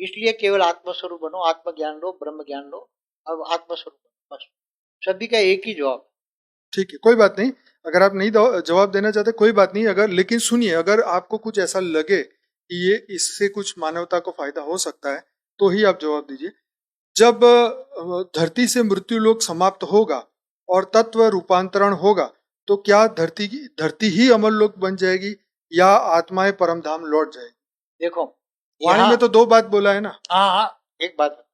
इसलिए केवल आत्मस्वरूप बनो आत्मज्ञान लो ब्रह्म ज्ञान लो और आत्मस्वरूप बस। सभी का एक ही जवाब। ठीक है कोई बात नहीं। अगर आप नहीं जवाब देना चाहते कोई बात नहीं। अगर लेकिन सुनिए अगर आपको कुछ ऐसा लगे कि ये इससे कुछ मानवता को फ़ायदा हो सकता है तो ही आप जवाब दीजिए। जब धरती से मृत्यु लोक समाप्त होगा और तत्व रूपांतरण होगा तो क्या धरती की धरती ही अमर लोक बन जाएगी या आत्माएँ परम धाम लौट जाएगी? देखो वाणी में तो दो बात बोला है ना। हाँ हाँ एक बात।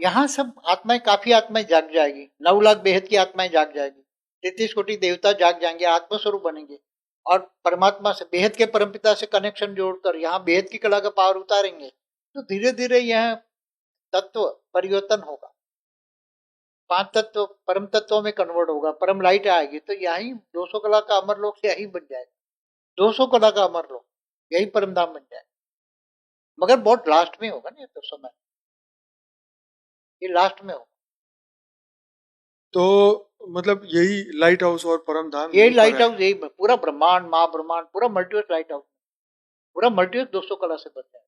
यहाँ सब आत्माएँ काफ़ी आत्माएँ जाग जाएगी। नौ लाख बेहद की आत्माएँ जाग जाएगी। तैतीस कोटि देवता जाग जाएँगे आत्मस्वरूप बनेंगे। और परमात्मा से बेहद के परमपिता से कनेक्शन जोड़कर यहाँ बेहद की कला का पावर उतारेंगे तो धीरे धीरे यह तत्व परिवर्तन होगा। पाँच तत्व परम तत्वों में कन्वर्ट होगा। परम लाइट आएगी तो यही 200 कला का अमर लोक यही बन जाएगा। 200 कला का अमर लोक यही परमधाम बन जाएगा। मगर बहुत लास्ट में होगा ना ये तो समय। ये लास्ट में होगा। तो मतलब यही लाइट हाउस और परम धाम यही लाइट हाउस यही पूरा ब्रह्मांड महाब्रह्मांड पूरा मल्टीवर्स लाइट हाउस पूरा मल्टीवर्स 200 कला से बन जाएगा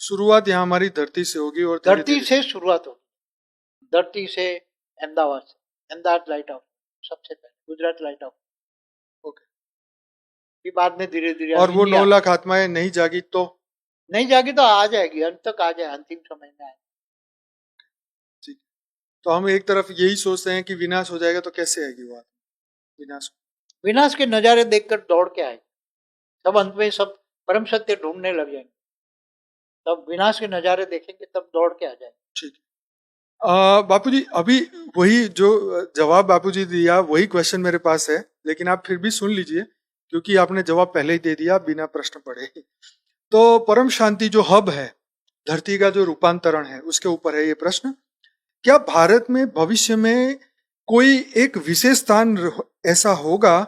शुरुआत यहाँ हमारी धरती से होगी और धरती से शुरुआत होगी। धरती से अहमदाबाद से। अहमदाबाद लाइट हाउस सबसे पहले। Gujarat light house okay. बाद में धीरे धीरे और वो नौ लाख आत्माएँ नहीं जागी तो? नहीं जाएगी तो आ जाएगी अंत तक आ जाए अंतिम समय में आए तो हम एक तरफ़ यही सोचते हैं कि विनाश हो जाएगा तो कैसे आएगी वो आत्मा? विनाश। विनाश के नजारे देखकर दौड़ के आए सब अंत में सब परम सत्य ढूँढने लग जाएँगे। तब विनाश के नजारे देखेंगे तब दौड़ के आ जाएँगे। ठीक। बापू जी अभी वही जो जवाब बापू जी दिया वही क्वेश्चन मेरे पास है लेकिन आप फिर भी सुन लीजिए क्योंकि आपने जवाब पहले ही दे दिया बिना प्रश्न पढ़े तो परम शांति जो हब है, धरती का जो रूपांतरण है, उसके ऊपर है ये प्रश्न, क्या भारत में भविष्य में कोई एक विशेष स्थान ऐसा होगा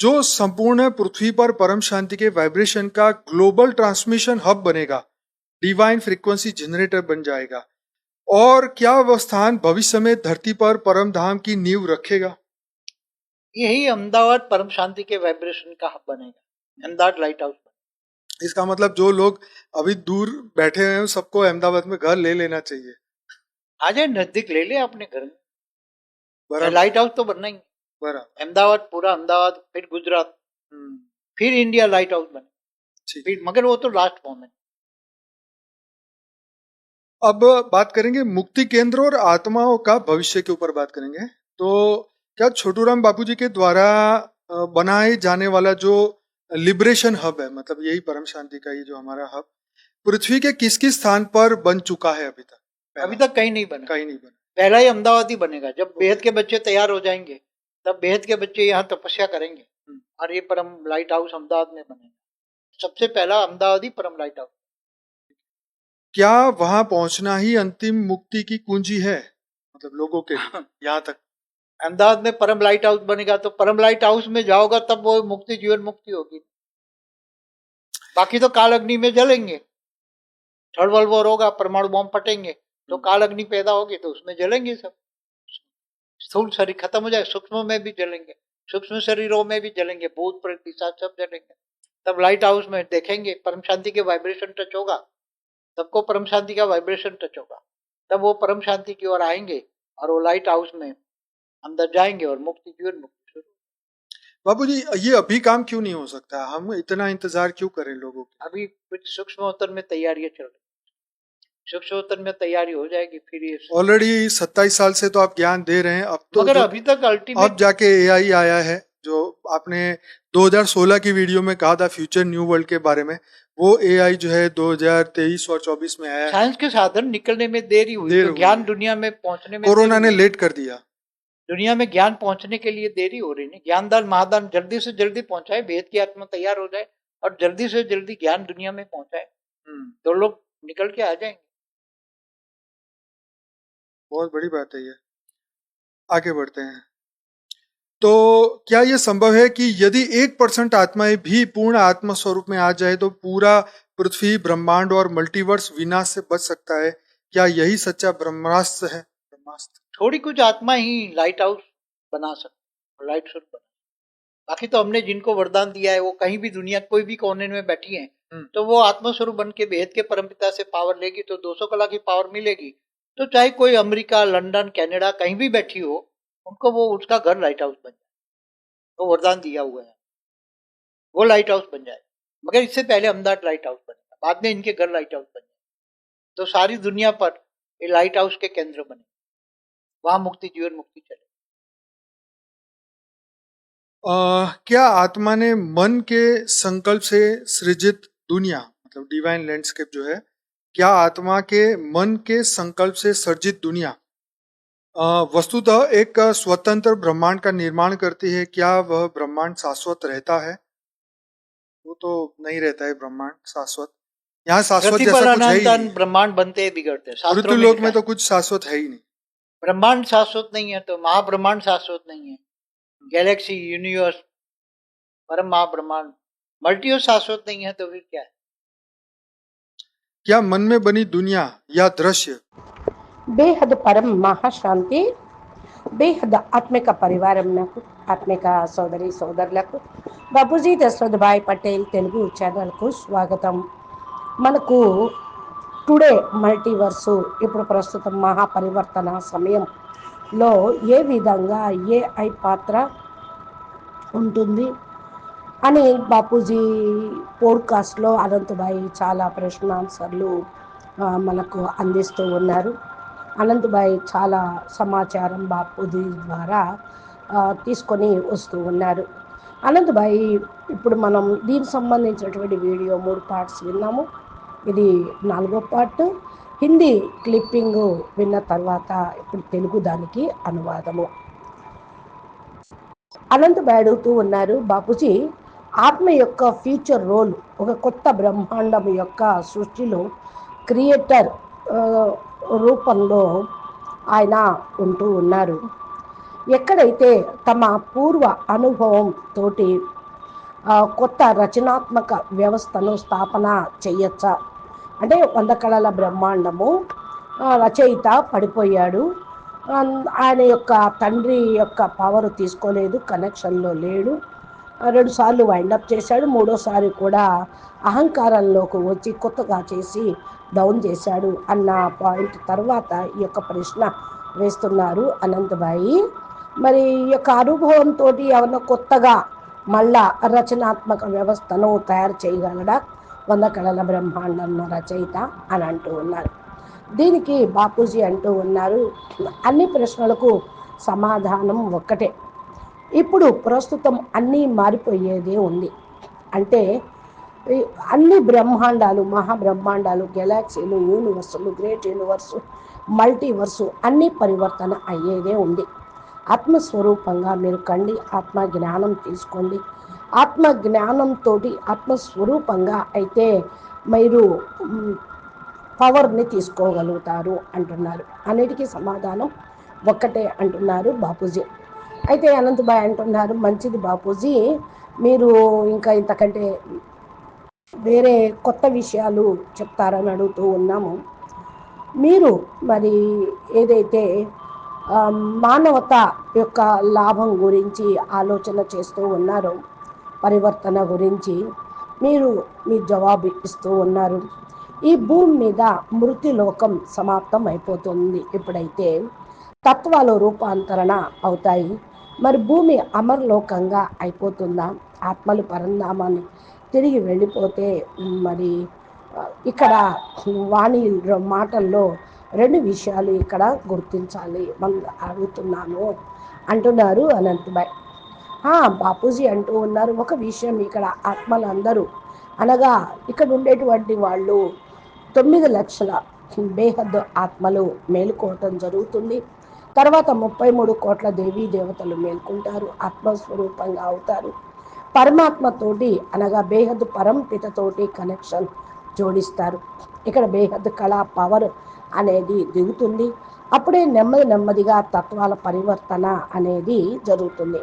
जो संपूर्ण पृथ्वी पर परम शांति के वाइब्रेशन का ग्लोबल ट्रांसमिशन हब बनेगा डिवाइन फ्रीक्वेंसी जनरेटर बन जाएगा? और क्या वह स्थान भविष्य में धरती पर परम धाम की नींव रखेगा? यही अहमदाबाद परम शांति के वाइब्रेशन का हब बनेगा। अहमदाबाद लाइट हाउस इसका मतलब जो लोग अभी दूर बैठे हैं सबको अहमदाबाद में घर ले लेना चाहिए। आ जाए नज़दीक ले ले अपने घर? में लाइट हाउस तो बनना ही बराबर। अहमदाबाद पूरा अहमदाबाद फिर गुजरात हम्म, फिर इंडिया लाइट हाउस बने। फिर मगर वो तो लास्ट मोमेंट अब बात करेंगे मुक्ति केंद्र और आत्माओं का भविष्य के ऊपर बात करेंगे। तो क्या छोटूराम बापूजी के द्वारा बनाए जाने वाला जो लिबरेशन हब है मतलब यही परम शांति का ये जो हमारा हब पृथ्वी के किस किस स्थान पर बन चुका है अभी तक? अभी तक कहीं नहीं बना। कहीं नहीं बना। पहला ही अहमदाबाद ही बनेगा। जब बेहद के बच्चे तैयार हो जाएँगे तब बेहद के बच्चे यहाँ तपस्या करेंगे। हम्म। और ये परम लाइट हाउस अहमदाबाद में बनेगा। सबसे पहला अहमदाबाद ही परम लाइट हाउस क्या वहाँ पहुँचना ही अंतिम मुक्ति की कुंजी है मतलब लोगों के यहाँ तक। अहमदाबाद में परम लाइट हाउस बनेगा तो परम लाइट हाउस में जाओगा तब वो मुक्ति जीवन मुक्ति होगी। बाकी तो काल अग्नि में जलेंगे। थर्ड वर्ल्ड वॉर होगा परमाणु बॉम्ब फटेंगे तो काल अग्नि पैदा होगी तो उसमें जलेंगे सब। स्थूल शरीर खत्म हो जाए सूक्ष्म में भी जलेंगे सूक्ष्म शरीरों में भी जलेंगे भूत प्रेत पिशाच सब जलेंगे। तब लाइट हाउस में देखेंगे परम शांति के वाइब्रेशन टच होगा सबको परम शांति का वाइब्रेशन टच होगा। तब वो परम शांति की ओर आएँगे और वो लाइट हाउस में अंदर जाएँगे और मुक्ति जीवन मुक्ति शुरू बाबूजी ये अभी काम क्यों नहीं हो सकता? हम इतना इंतज़ार क्यों करें लोगों की? अभी कुछ सूक्ष्मोत्तर में तैयारियाँ चल रही सूक्ष्मोत्तर में तैयारी हो जाएगी फिर ये ऑलरेडी सत्ताईस साल से तो आप ज्ञान दे रहे हैं अब तो मगर अभी तक अल्टीमेट अब जाके एआई आया है जो आपने 2016 की वीडियो में कहा था फ्यूचर न्यू वर्ल्ड के बारे में वो एआई जो है 2023 और 24 में आया साइंस के साधन निकलने में देरी हुई देर तो ज्ञान दुनिया में पहुँचने में कोरोना ने लेट कर दिया। दुनिया में ज्ञान पहुँचने के लिए देरी हो रही है ज्ञानदान महादान जल्दी से जल्दी पहुँचाए वेद की आत्मा तैयार हो जाए और जल्दी से जल्दी ज्ञान दुनिया में पहुँचाए। तो लोग निकल के आ जाएँगे। बहुत बड़ी बात है ये। आगे बढ़ते हैं। तो क्या ये संभव है कि यदि एक परसेंट आत्माएँ भी पूर्ण आत्मा स्वरूप में आ जाए तो पूरा पृथ्वी ब्रह्मांड और मल्टीवर्स विनाश से बच सकता है? क्या यही सच्चा ब्रह्मास्त्र है? ब्रह्मास्त्र। थोड़ी कुछ आत्मा ही लाइट हाउस बना सकते लाइट शुरू बना बाकी तो हमने जिनको वरदान दिया है वो कहीं भी दुनिया कोई भी कोने में बैठी हैं हम्म। तो वो आत्मस्वरूप बन के बेहद के परमपिता से पावर लेगी तो 200 कला की पावर मिलेगी। तो चाहे कोई अमेरिका लंदन कनाडा कहीं भी बैठी हो उनको वो उसका घर लाइट हाउस बन जाए। वो वरदान दिया हुआ है। वो लाइट हाउस बन जाए। मगर इससे पहले अहमदाबाद लाइट हाउस बनेगा बाद में इनके घर लाइट हाउस बन जाए। तो सारी दुनिया पर ये लाइट हाउस के केंद्र बने। वहाँ मुक्ति जीवन मुक्ति चले। अ, क्या आत्मा ने मन के संकल्प से सृजित दुनिया मतलब डिवाइन लैंडस्केप जो है क्या आत्मा के मन के संकल्प से सर्जित दुनिया? वस्तुतः एक स्वतंत्र ब्रह्मांड का निर्माण करती है क्या वह ब्रह्मांड शाश्वत रहता है? वो तो नहीं रहता है ब्रह्मांड शाश्वत। यहाँ शाश्वत जैसा कुछ ब्रह्मांड बनते बिगड़ते। मृत्यु में लोक में तो कुछ शाश्वत है ही नहीं। ब्रह्मांड शाश्वत नहीं है तो महाब्रह्मांड शाश्वत नहीं है गैलेक्सी यूनिवर्स परम महाब्रह्मांड मल्टीवर्स शाश्वत नहीं है तो फिर क्या है क्या मन में बनी दुनिया या दृश्य బేహద్ పరం మహాశాంతి బేహద్ ఆత్మిక పరివారం నాకు ఆత్మిక సోదరి సోదరులకు బాబుజీ దశరథ్ భాయ్ పటేల్ తెలుగు ఛానల్కు స్వాగతం మనకు టుడే మల్టీవర్సు ఇప్పుడు ప్రస్తుతం మహాపరివర్తన సమయంలో ఏ విధంగా ఏఐ పాత్ర ఉంటుంది అని బాపూజీ పోడ్కాస్ట్లో అనంతబాయి చాలా ప్రశ్నాన్సర్లు ఆన్సర్లు మనకు అందిస్తూ ఉన్నారు. అనంతబాయి చాలా సమాచారం బాపూజీ ద్వారా తీసుకొని వస్తూ ఉన్నారు. అనంతబాయి ఇప్పుడు మనం దీనికి సంబంధించినటువంటి వీడియో మూడు పార్ట్స్ విన్నాము. ఇది నాలుగో పార్ట్. హిందీ క్లిప్పింగ్ విన్న తర్వాత ఇప్పుడు తెలుగు దానికి అనువాదము. అనంత అడుగుతూ ఉన్నారు బాపూజీ ఆత్మ యొక్క ఫ్యూచర్ రోల్ ఒక కొత్త బ్రహ్మాండం యొక్క సృష్టిలో క్రియేటర్ రూపంలో ఆయన ఉంటూ ఉన్నారు. ఎక్కడైతే తమ పూర్వ అనుభవం తోటి కొత్త రచనాత్మక వ్యవస్థను స్థాపన చేయొచ్చా? అంటే వంద కళల బ్రహ్మాండము రచయిత పడిపోయాడు. ఆయన యొక్క తండ్రి యొక్క పవర్ తీసుకోలేదు కనెక్షన్లో లేడు. రెండు సార్లు వైండప్ చేశాడు. మూడోసారి కూడా అహంకారంలోకి వచ్చి కొత్తగా చేసి డౌన్ చేశాడు అన్న పాయింట్ తర్వాత ఈ యొక్క ప్రశ్న వేస్తున్నారు అనంతబాయి. మరి ఈ యొక్క అనుభవంతో ఏమన్నా కొత్తగా మళ్ళా రచనాత్మక వ్యవస్థను తయారు చేయగలడా? వంద కళల బ్రహ్మాండం రచయిత అని అంటూ ఉన్నారు. దీనికి బాపూజీ అంటూ ఉన్నారు. అన్ని ప్రశ్నలకు సమాధానం ఒక్కటే. ఇప్పుడు ప్రస్తుతం అన్నీ మారిపోయేదే ఉంది. అంటే అన్ని బ్రహ్మాండాలు మహాబ్రహ్మాండాలు గెలాక్సీలు యూనివర్సులు గ్రేట్ యూనివర్సు మల్టీవర్సు అన్ని పరివర్తన అయ్యేదే ఉంది. ఆత్మస్వరూపంగా మీరు కండి ఆత్మ జ్ఞానం తీసుకోండి. ఆత్మ జ్ఞానంతో ఆత్మస్వరూపంగా అయితే మీరు పవర్ని తీసుకోగలుగుతారు అంటున్నారు. అన్నిటికీ సమాధానం ఒక్కటే అంటున్నారు బాపూజీ. అయితే అనంతబాయ్ అంటున్నారు మంచిది బాపూజీ. మీరు ఇంకా ఇంతకంటే వేరే కొత్త విషయాలు చెప్తారని అడుగుతూ ఉన్నాము. మీరు మరి ఏదైతే మానవత యొక్క లాభం గురించి ఆలోచన చేస్తూ ఉన్నారో పరివర్తన గురించి మీరు మీ జవాబు ఇస్తూ ఉన్నారు. ఈ భూమి మీద మృత్యులోకం సమాప్తం అయిపోతుంది. ఎప్పుడైతే తత్వాలు రూపాంతరణ అవుతాయి మరి భూమి అమరలోకంగా అయిపోతుందా? ఆత్మలు పరంధామాన్ని తిరిగి వెళ్ళిపోతే మరి ఇక్కడ వాణి మాటల్లో రెండు విషయాలు ఇక్కడ గుర్తించాలి. మనం అడుగుతున్నాను. అంటున్నారు అనంతభాయ్ బాపూజీ అంటూ ఉన్నారు. ఒక విషయం ఇక్కడ ఆత్మలందరూ. అనగా ఇక్కడ ఉండేటువంటి వాళ్ళు తొమ్మిది లక్షల బేహద్ ఆత్మలు మేలుకోవటం జరుగుతుంది. తర్వాత ముప్పై మూడు కోట్ల దేవీ దేవతలు మేల్కొంటారు ఆత్మస్వరూపంగా అవుతారు. పరమాత్మతోటి అనగా బేహద్ పరంపితతోటి కనెక్షన్ జోడిస్తారు. ఇక్కడ బేహద్ కళా పవర్ అనేది దిగుతుంది. అప్పుడే నెమ్మది నెమ్మదిగా తత్వాల పరివర్తన అనేది జరుగుతుంది.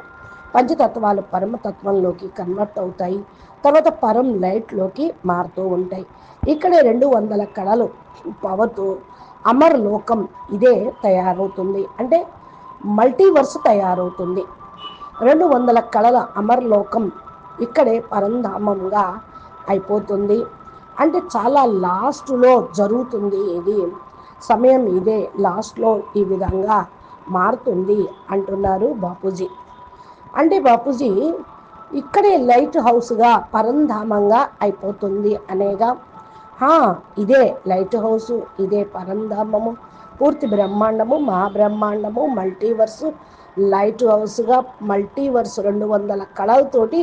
పంచతత్వాలు పరమతత్వంలోకి కన్వర్ట్ అవుతాయి. తర్వాత పరం లైట్లోకి మారుతూ ఉంటాయి. ఇక్కడే రెండు వందల కళలు పవర్తో అమర్ లోకం ఇదే తయారవుతుంది. అంటే మల్టీవర్స్ తయారవుతుంది. రెండు వందల కళల అమర్ లోకం ఇక్కడే పరంధామంగా అయిపోతుంది. అంటే చాలా లాస్ట్లో జరుగుతుంది ఇది. సమయం ఇదే లాస్ట్లో ఈ విధంగా మారుతుంది అంటున్నారు బాపూజీ. అంటే బాపూజీ ఇక్కడే లైట్ హౌస్గా పరంధామంగా అయిపోతుంది అనేగా. హా, ఇదే లైట్ హౌస్ ఇదే పరంధామము. పూర్తి బ్రహ్మాండము మహాబ్రహ్మాండము మల్టీవర్స్ లైట్ హౌస్గా మల్టీవర్స్ రెండు వందల కళలతోటి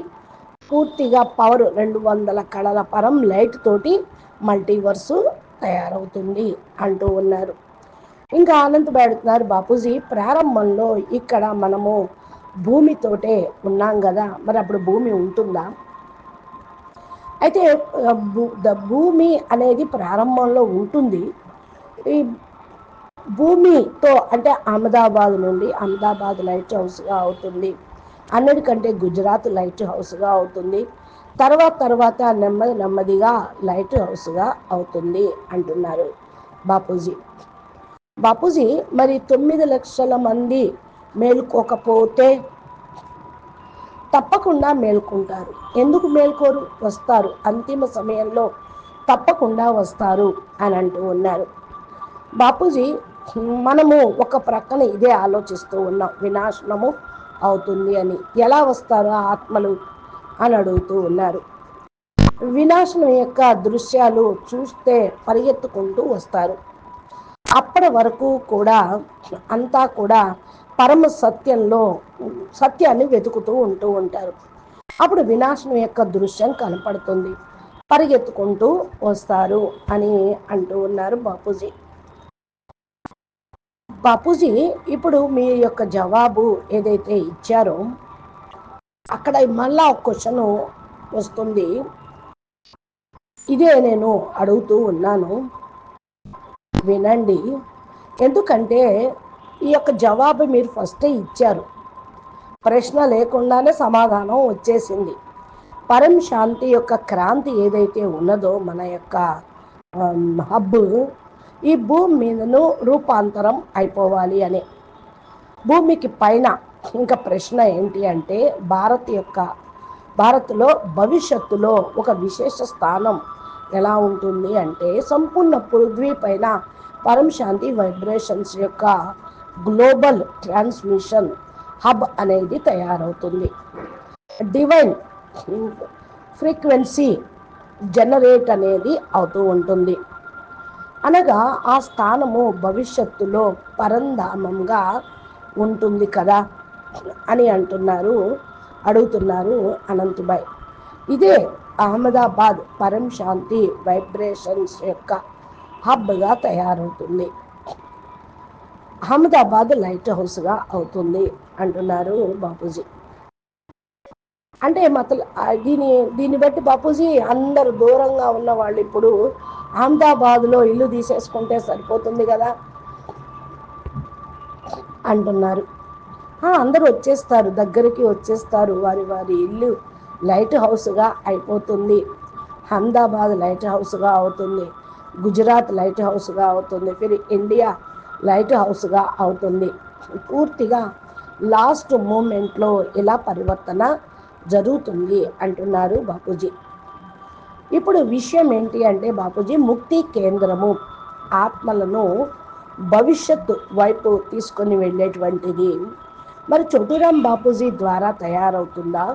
పూర్తిగా పవర్ రెండు వందల కళల పరం లైట్ తోటి మల్టీవర్స్ తయారవుతుంది అంటూ ఉన్నారు. ఇంకా ఆనంద్ పెడుతున్నారు బాపూజీ ప్రారంభంలో ఇక్కడ మనము భూమితోటే ఉన్నాం కదా మరి అప్పుడు భూమి ఉంటుందా? అయితే భూ- ద భూమి అనేది ప్రారంభంలో ఉంటుంది. ఈ భూమితో అంటే అహ్మదాబాద్ నుండి అహ్మదాబాద్ లైట్ హౌస్గా అవుతుంది. అన్నిటికంటే గుజరాత్ లైట్ హౌస్గా అవుతుంది. తర్వాత తర్వాత నెమ్మది నెమ్మదిగా లైట్ హౌస్గా అవుతుంది అంటున్నారు బాపూజీ. బాపూజీ మరి తొమ్మిది లక్షల మంది మేలుకోకపోతే తప్పకుండా మేల్కొంటారు. ఎందుకు మేల్కోరు? వస్తారు. అంతిమ సమయంలో తప్పకుండా వస్తారు అని అంటూ ఉన్నారు. బాపూజీ మనము ఒక ప్రక్కన ఇదే ఆలోచిస్తూ ఉన్నాం. వినాశనము అవుతుంది అని. ఎలా వస్తారు ఆ ఆత్మలు? అని అడుగుతూ ఉన్నారు. వినాశనం యొక్క దృశ్యాలు చూస్తే పరిగెత్తుకుంటూ వస్తారు. అప్పటి వరకు కూడా అంతా కూడా పరమ సత్యంలో సత్యాన్ని వెతుకుతూ ఉంటూ ఉంటారు. అప్పుడు వినాశనం యొక్క దృశ్యం కనపడుతుంది. పరిగెత్తుకుంటూ వస్తారు అని అంటూ ఉన్నారు బాపూజీ. బాపూజీ ఇప్పుడు మీ యొక్క జవాబు ఏదైతే ఇచ్చారో అక్కడ మళ్ళా ఒక క్వశ్చన్ వస్తుంది. ఇదే నేను అడుగుతూ ఉన్నాను. వినండి. ఎందుకంటే ఈ యొక్క జవాబు మీరు ఫస్టే ఇచ్చారు. ప్రశ్న లేకుండానే సమాధానం వచ్చేసింది. పరం శాంతి యొక్క క్రాంతి ఏదైతే ఉన్నదో మన యొక్క హబ్ ఈ భూమి మీదను రూపాంతరం అయిపోవాలి అని. భూమికి పైన ఇంకా ప్రశ్న ఏంటి అంటే భారత్ యొక్క భారత్లో భవిష్యత్తులో ఒక విశేష స్థానం ఎలా ఉంటుంది అంటే సంపూర్ణ పృథ్వీ పైన పరం శాంతి వైబ్రేషన్స్ యొక్క గ్లోబల్ ట్రాన్స్మిషన్ హబ్ అనేది తయారవుతుంది. డివైన్ ఫ్రీక్వెన్సీ జనరేట్ అనేది అవుతూ ఉంటుంది. అనగా ఆ స్థానము భవిష్యత్తులో పరంధామంగా ఉంటుంది కదా అని అంటున్నారు అడుగుతున్నారు అనంతుబాయ్. ఇదే అహ్మదాబాద్ పరం శాంతి వైబ్రేషన్స్ యొక్క హబ్గా తయారవుతుంది. అహ్మదాబాద్ లైట్ హౌస్గా అవుతుంది అంటున్నారు బాపూజీ. అంటే మతలు దీని దీన్ని బట్టి బాపూజీ అందరు దూరంగా ఉన్న వాళ్ళు ఇప్పుడు అహ్మదాబాద్లో ఇల్లు తీసేసుకుంటే సరిపోతుంది కదా అంటున్నారు. అందరూ వచ్చేస్తారు దగ్గరికి వచ్చేస్తారు వారి వారి ఇల్లు లైట్ హౌస్గా అయిపోతుంది. అహ్మదాబాద్ లైట్ హౌస్గా అవుతుంది గుజరాత్ లైట్ హౌస్గా అవుతుంది ఫిర్ ఇండియా లైట్ హౌస్గా అవుతుంది. పూర్తిగా లాస్ట్ మూమెంట్లో ఇలా పరివర్తన జరుగుతుంది అంటున్నారు బాపూజీ. ఇప్పుడు విషయం ఏంటి అంటే బాపూజీ ముక్తి కేంద్రము ఆత్మలను భవిష్యత్తు వైపు తీసుకొని వెళ్ళేటువంటిది. మరి చోటురాం బాపూజీ ద్వారా తయారవుతుందా?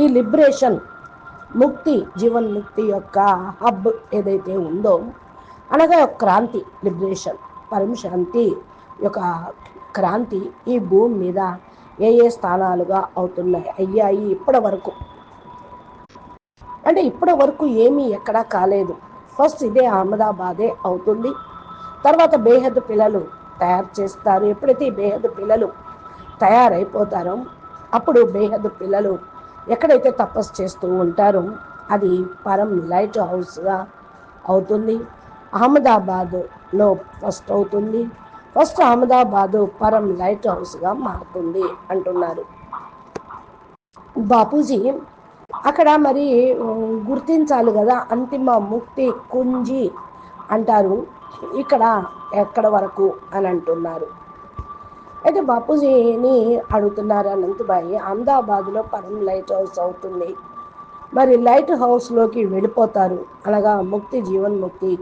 ఈ లిబరేషన్ ముక్తి జీవన్ ముక్తి యొక్క హబ్ ఏదైతే ఉందో అనగా క్రాంతి లిబరేషన్. పరంశాంతి యొక్క క్రాంతి ఈ భూమి మీద ఏ ఏ స్థానాలుగా అవుతున్నాయి? అయ్యాయి ఇప్పటి వరకు అంటే ఇప్పటి వరకు ఏమీ ఎక్కడా కాలేదు. ఫస్ట్ ఇదే అహ్మదాబాదే అవుతుంది. తర్వాత బేహద్ పిల్లలు తయారు చేస్తారు. ఎప్పుడైతే బేహద్ పిల్లలు తయారైపోతారో అప్పుడు బేహద్ పిల్లలు ఎక్కడైతే తపస్సు చేస్తూ ఉంటారో అది పరం లైట్ హౌస్గా అవుతుంది. అహ్మదాబాద్లో ఫస్ట్ అవుతుంది. ఫస్ట్ అహ్మదాబాద్ పరం లైట్ హౌస్గా మారుతుంది అంటున్నారు. బాపూజీ అక్కడ మరి గుర్తించాలి కదా అంతిమ ముక్తి కుంజి అంటారు. ఇక్కడ ఎక్కడ వరకు అని అంటున్నారు. అయితే బాపూజీని అడుగుతున్నారు అనంతబాయి అహ్మదాబాద్లో పరం లైట్ హౌస్ అవుతుంది. మరి లైట్ హౌస్లోకి వెళ్ళిపోతారు. అనగా ముక్తి జీవన్ముక్తి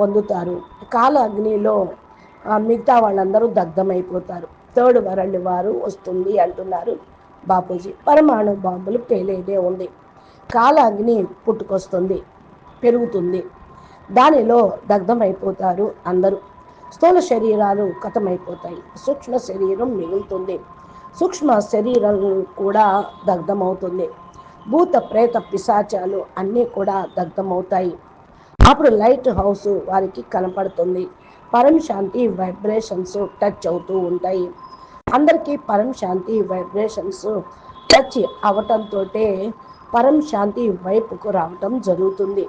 పొందుతారు. కాల అగ్నిలో మిగతా వాళ్ళందరూ దగ్ధమైపోతారు. థర్డ్ వరల్డ్ వారు వస్తుంది అంటున్నారు బాపూజీ. పరమాణు బాంబులు పేలేదే ఉంది. కాల అగ్ని పుట్టుకొస్తుంది పెరుగుతుంది. దానిలో దగ్ధమైపోతారు అందరూ. స్థూల శరీరాలు కథమైపోతాయి. సూక్ష్మ శరీరం మిగులుతుంది. సూక్ష్మ శరీరం కూడా దగ్ధమవుతుంది. భూత ప్రేత పిశాచాలు అన్నీ కూడా దగ్ధమవుతాయి. అప్పుడు లైట్ హౌస్ వారికి కనపడుతుంది. పరం శాంతి వైబ్రేషన్స్ టచ్ అవుతూ ఉంటాయి. అందరికీ పరం శాంతి వైబ్రేషన్స్ టచ్ అవటంతో పరం శాంతి వైపుకు రావటం జరుగుతుంది.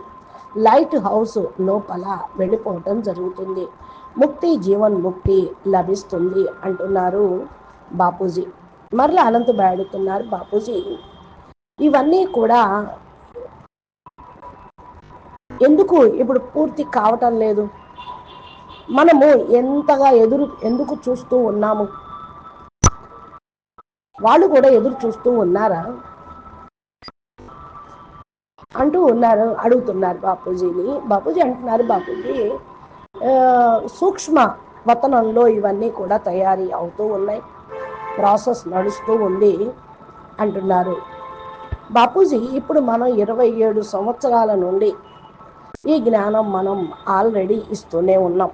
లైట్ హౌస్ లోపల వెళ్ళిపోవటం జరుగుతుంది. ముక్తి జీవన్ ముక్తి లభిస్తుంది అంటున్నారు బాపూజీ. మరలా అనంత అడుగుతున్నారు బాపూజీ. ఇవన్నీ కూడా ఎందుకు ఇప్పుడు పూర్తి కావటం లేదు? మనము ఎంతగా ఎదురు ఎందుకు చూస్తూ ఉన్నాము? వాళ్ళు కూడా ఎదురు చూస్తూ ఉన్నారా? అంటూ ఉన్నారు అడుగుతున్నారు బాపూజీని. బాపూజీ అంటున్నారు బాపూజీ సూక్ష్మ వతనంలో ఇవన్నీ కూడా తయారీ అవుతూ ఉన్నాయి. ప్రాసెస్ నడుస్తూ ఉంది అంటున్నారు. బాపూజీ ఇప్పుడు మనం ఇరవై ఏడు సంవత్సరాల నుండి ఈ జ్ఞానం మనం ఆల్రెడీ ఇస్తూనే ఉన్నాం.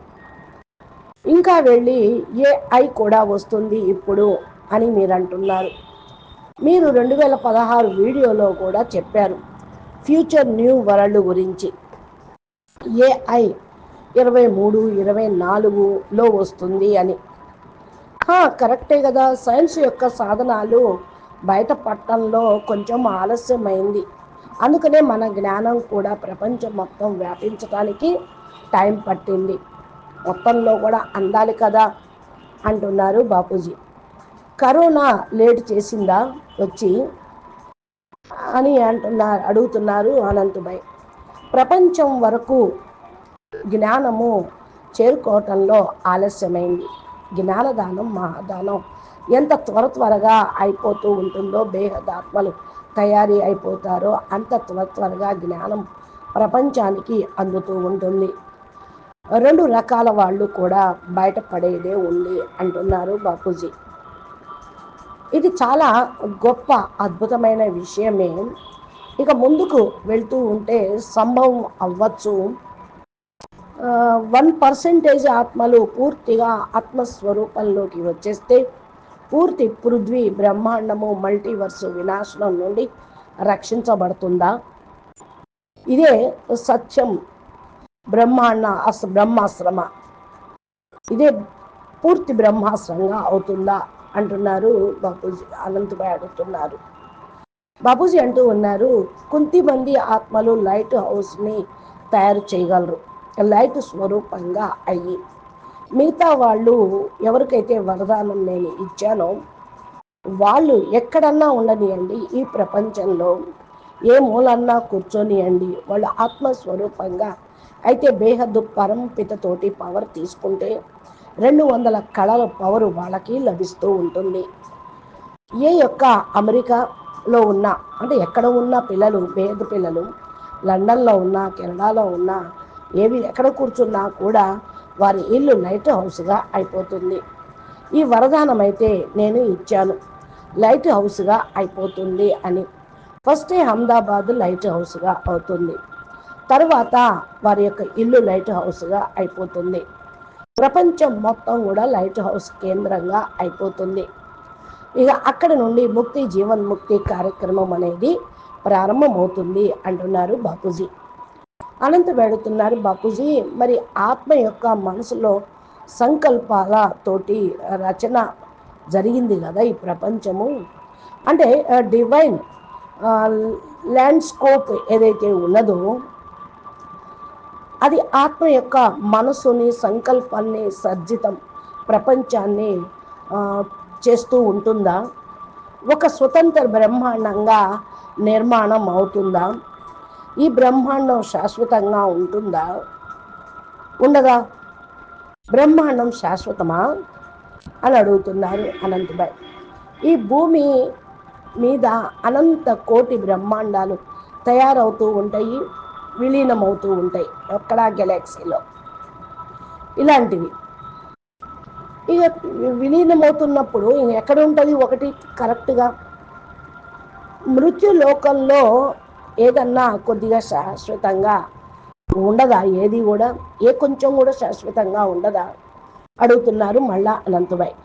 ఇంకా వెళ్ళి ఏఐ కూడా వస్తుంది ఇప్పుడు అని మీరు అంటున్నారు మీరు రెండు వేల పదహారు వీడియోలో కూడా చెప్పారు. ఫ్యూచర్ న్యూ వరల్డ్ గురించి. ఏఐ ఇరవై మూడు ఇరవై నాలుగులో వస్తుంది అని. కరెక్టే కదా. సైన్స్ యొక్క సాధనాలు బయటపడటంలో కొంచెం ఆలస్యమైంది. అందుకనే మన జ్ఞానం కూడా ప్రపంచం మొత్తం వ్యాపించడానికి టైం పట్టింది. మొత్తంలో కూడా అందాలి కదా అంటున్నారు బాపూజీ. కరోనా లేట్ చేసిందా వచ్చి? అని అంటున్నారు అడుగుతున్నారు అనంతుభాయ్ ప్రపంచం వరకు జ్ఞానము చేరుకోవటంలో ఆలస్యమైంది. జ్ఞానదానం మహాదానం ఎంత త్వర త్వరగా అయిపోతూ ఉంటుందో బేహదాత్మలు తయారీ అయిపోతారో అంత త్వర త్వరగా జ్ఞానం ప్రపంచానికి అందుతూ ఉంటుంది. రెండు రకాల వాళ్ళు కూడా బయటపడేదే ఉంది అంటున్నారు బాపూజీ. ఇది చాలా గొప్ప అద్భుతమైన విషయమే. ఇక ముందుకు వెళ్తూ ఉంటే సంభవం అవ్వచ్చు. వన్ పర్సెంటేజ్ ఆత్మలు పూర్తిగా ఆత్మస్వరూపంలోకి వచ్చేస్తే పూర్తి పృథ్వీ బ్రహ్మాండము మల్టీవర్స్ వినాశనం నుండి రక్షించబడుతుందా? ఇదే సత్యం. బ్రహ్మాండ అస్ బ్రహ్మాశ్రమ. ఇదే పూర్తి బ్రహ్మాశ్రమంగా అవుతుందా అంటున్నారు బాపూజీ అనంతపై అడుగుతున్నారు. బాపూజీ అంటూ ఉన్నారు కొంతమంది ఆత్మలు లైట్ హౌస్ని తయారు చేయగలరు. లైట్ స్వరూపంగా అయ్యి మిగతా వాళ్ళు ఎవరికైతే వరదానం నేను ఇచ్చానో వాళ్ళు ఎక్కడన్నా ఉండనియండి ఈ ప్రపంచంలో. ఏ మూలన్నా కూర్చొనియండి. వాళ్ళు ఆత్మస్వరూపంగా అయితే బేహద్దు పరంపితతోటి పవర్ తీసుకుంటే రెండు వందల కళల పవర్ వాళ్ళకి లభిస్తూ ఉంటుంది. ఏ యొక్క అమెరికాలో ఉన్న అంటే ఎక్కడ ఉన్న పిల్లలు పేద పిల్లలు లండన్లో ఉన్న కెనడాలో ఉన్న ఏవి ఎక్కడ కూర్చున్నా కూడా వారి ఇల్లు లైట్ హౌస్గా అయిపోతుంది. ఈ వరదానం అయితే నేను ఇచ్చాను. లైట్ హౌస్గా అయిపోతుంది అని. ఫస్టే అహ్మదాబాద్ లైట్ హౌస్గా అవుతుంది. తర్వాత వారి యొక్క ఇల్లు లైట్ హౌస్గా అయిపోతుంది. ప్రపంచం మొత్తం కూడా లైట్ హౌస్ కేంద్రంగా అయిపోతుంది. ఇక అక్కడ నుండి ముక్తి జీవన్ ముక్తి కార్యక్రమం అనేది ప్రారంభమవుతుంది అంటున్నారు బాపూజీ. అనంత వెడుతున్నారు బాపూజీ. మరి ఆత్మ యొక్క మనసులో సంకల్పాల తోటి రచన జరిగింది కదా ఈ ప్రపంచము. అంటే డివైన్ ల్యాండ్స్కోప్ ఏదైతే ఉన్నదో అది ఆత్మ యొక్క మనసుని సంకల్పాన్ని సర్జితం ప్రపంచాన్ని చేస్తూ ఉంటుందా? ఒక స్వతంత్ర బ్రహ్మాండంగా నిర్మాణం అవుతుందా? ఈ బ్రహ్మాండం శాశ్వతంగా ఉంటుందా? ఉండదా? బ్రహ్మాండం శాశ్వతమా? అని అడుగుతున్నారు అనంతభాయ్ ఈ భూమి మీద అనంత కోటి బ్రహ్మాండాలు తయారవుతూ ఉంటాయి విలీనమవుతూ ఉంటాయి ఎక్కడ గెలాక్సీలో. ఇలాంటివి. ఇక విలీనమవుతున్నప్పుడు ఎక్కడ ఉంటుంది ఒకటి కరెక్ట్గా? మృత్యు లోకంలో ఏదన్నా కొద్దిగా శాశ్వతంగా ఉండదా? ఏది కూడా ఏ కొంచెం కూడా శాశ్వతంగా ఉండదా? అడుగుతున్నారు మళ్ళా అనంతబాయ్.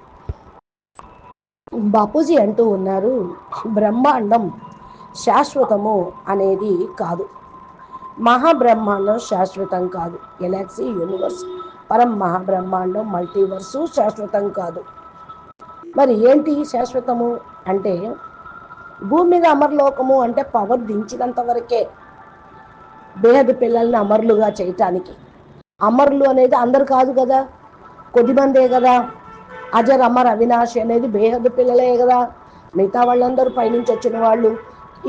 బాపూజీ అంటూ ఉన్నారు బ్రహ్మాండం శాశ్వతము అనేది కాదు. మహాబ్రహ్మాండం శాశ్వతం కాదు. గెలాక్సీ యూనివర్స్ పరం మహాబ్రహ్మాండం మల్టీవర్సు శాశ్వతం కాదు. మరి ఏంటి శాశ్వతము? అంటే భూమి మీద అమరలోకము అంటే పవర్ దించినంత వరకే బేహద పిల్లల్ని అమరులుగా చేయటానికి. అమరులు అనేది అందరు కాదు కదా కొద్దిమందే కదా. అజర్ అమర్ అవినాష్ అనేది బేహద పిల్లలే కదా. మిగతా వాళ్ళందరూ పైనుంచి వచ్చిన వాళ్ళు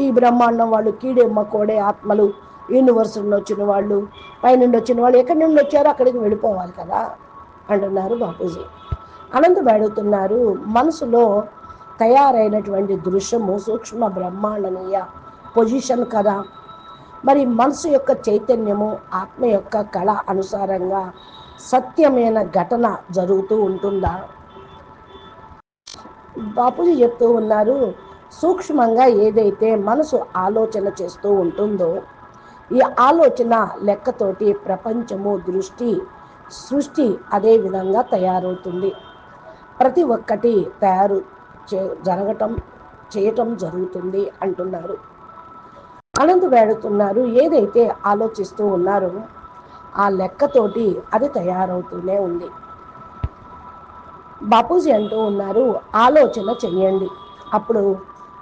ఈ బ్రహ్మాండం వాళ్ళు కీడెమ్మ కోడే ఆత్మలు యూనివర్స్ నుండి వచ్చిన వాళ్ళు పైనుండి వచ్చిన వాళ్ళు ఎక్కడి నుండి వచ్చారో అక్కడికి వెళ్ళిపోవాలి కదా అంటున్నారు బాపూజీ. అనంతం అడుగుతున్నారు మనసులో తయారైనటువంటి దృశ్యము సూక్ష్మ బ్రహ్మాండనీయ పొజిషన్ కదా. మరి మనసు యొక్క చైతన్యము ఆత్మ యొక్క కళ అనుసారంగా సత్యమైన ఘటన జరుగుతూ ఉంటుందా? బాపూజీ చెప్తూ ఉన్నారు సూక్ష్మంగా ఏదైతే మనసు ఆలోచన చేస్తూ ఉంటుందో ఈ ఆలోచన లెక్కతోటి ప్రపంచము దృష్టి సృష్టి అదే విధంగా తయారవుతుంది. ప్రతి ఒక్కటి తయారు జరగటం చేయటం జరుగుతుంది అంటున్నారు. అనంత వేడుతున్నారు ఏదైతే ఆలోచిస్తూ ఉన్నారో ఆ లెక్కతోటి అది తయారవుతూనే ఉంది. బాపూజీ అంటూ ఉన్నారు ఆలోచన చెయ్యండి. అప్పుడు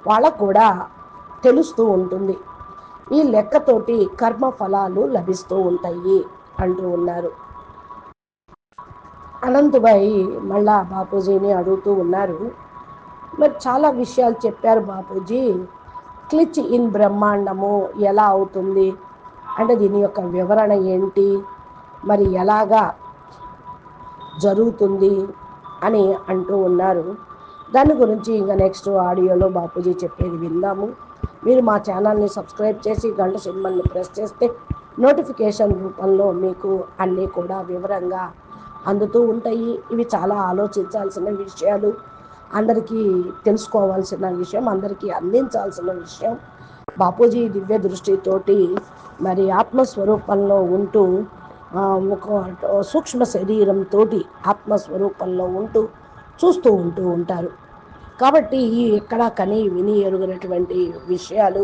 వాళ్ళకు కూడా తెలుస్తూ ఉంటుంది. ఈ లెక్కతోటి కర్మ ఫలాలు లభిస్తూ ఉంటాయి అంటూ ఉన్నారు. అనంతబాయి మళ్ళా బాపూజీని అడుగుతూ ఉన్నారు మరి చాలా విషయాలు చెప్పారు బాపూజీ. క్లిచ్ ఇన్ బ్రహ్మాండము ఎలా అవుతుంది? అంటే దీని యొక్క వివరణ ఏంటి? మరి ఎలాగా జరుగుతుంది అని అంటూ ఉన్నారు. దాని గురించి ఇంకా నెక్స్ట్ ఆడియోలో బాపూజీ చెప్పేది విందాము. మీరు మా ఛానల్ని సబ్స్క్రైబ్ చేసి గంట సింబల్ని ప్రెస్ చేస్తే నోటిఫికేషన్ రూపంలో మీకు అన్నీ కూడా వివరంగా అందుతూ ఉంటాయి. ఇవి చాలా ఆలోచించాల్సిన విషయాలు. అందరికీ తెలుసుకోవాల్సిన విషయం అందరికీ అందించాల్సిన విషయం. బాపూజీ దివ్య దృష్టితోటి మరి ఆత్మస్వరూపంలో ఉంటూ ఒక సూక్ష్మ శరీరంతో ఆత్మస్వరూపంలో ఉంటూ చూస్తూ ఉంటూ ఉంటారు. కాబట్టి ఈ ఎక్కడ కని విని ఎరుగినటువంటి విషయాలు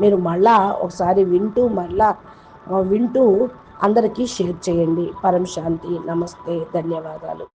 మీరు మళ్ళా ఒకసారి వింటూ మళ్ళా వింటూ అందరికీ షేర్ చేయండి. పరం శాంతి నమస్తే ధన్యవాదాలు.